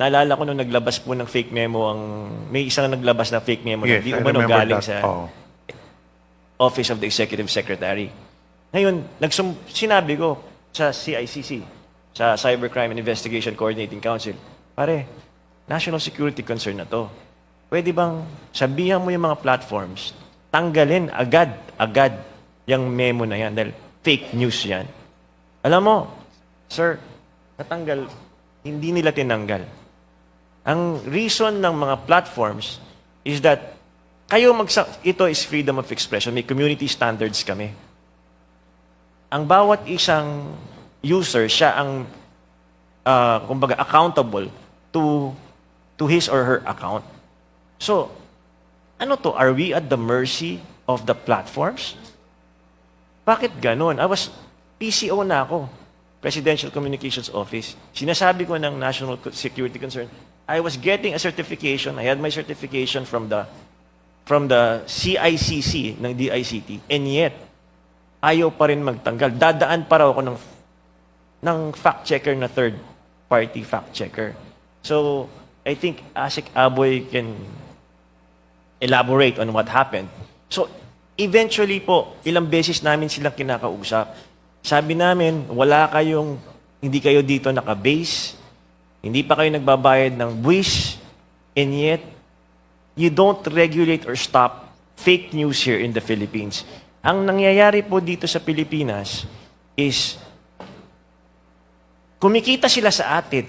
Naalala ko nung naglabas po ng fake memo ang may isang naglabas na fake memo na Yes, di I umano galing that. sa Oo. Office of the Executive Secretary. Ngayon, nagsum sinabi ko sa CICC, sa Cybercrime and Investigation Coordinating Council, pare, national security concern na to. Pwede bang sabihan mo yung mga platforms, tanggalin agad, agad yung memo na yan dahil fake news yan. Alam mo, sir, natanggal, hindi nila tinanggal. Ang reason ng mga platforms is that kayo magsa ito is freedom of expression. May community standards kami. Ang bawat isang user, siya ang uh, kumbaga accountable to to his or her account. So, ano to? Are we at the mercy of the platforms? Bakit ganun? I was PCO na ako, Presidential Communications Office. Sinasabi ko ng National Security Concern, I was getting a certification. I had my certification from the from the CICC ng DICT and yet ayaw pa rin magtanggal. Dadaan pa raw ako ng ng fact checker na third party fact checker. So, I think Asik Aboy can elaborate on what happened. So, eventually po, ilang beses namin silang kinakausap. Sabi namin, wala kayong, hindi kayo dito naka-base, hindi pa kayo nagbabayad ng buwis, and yet, you don't regulate or stop fake news here in the Philippines. Ang nangyayari po dito sa Pilipinas is, kumikita sila sa atin.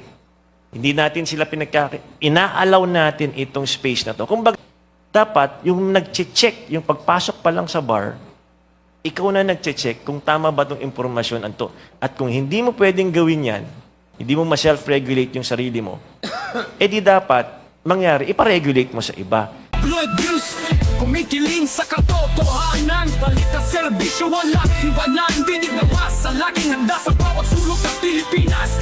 Hindi natin sila pinagkaka... Inaalaw natin itong space na to. Kung dapat, yung nag-check, yung pagpasok pa lang sa bar, ikaw na nag-check kung tama ba itong impormasyon anto. At kung hindi mo pwedeng gawin yan, hindi mo ma-self-regulate yung sarili mo, edi dapat, mangyari, iparegulate mo sa iba. Blood news, kumikiling sa katotohanan. Balita serbisyo, walang iwanan. Dinig na basa, laging handa sa bawat sulok ng Pilipinas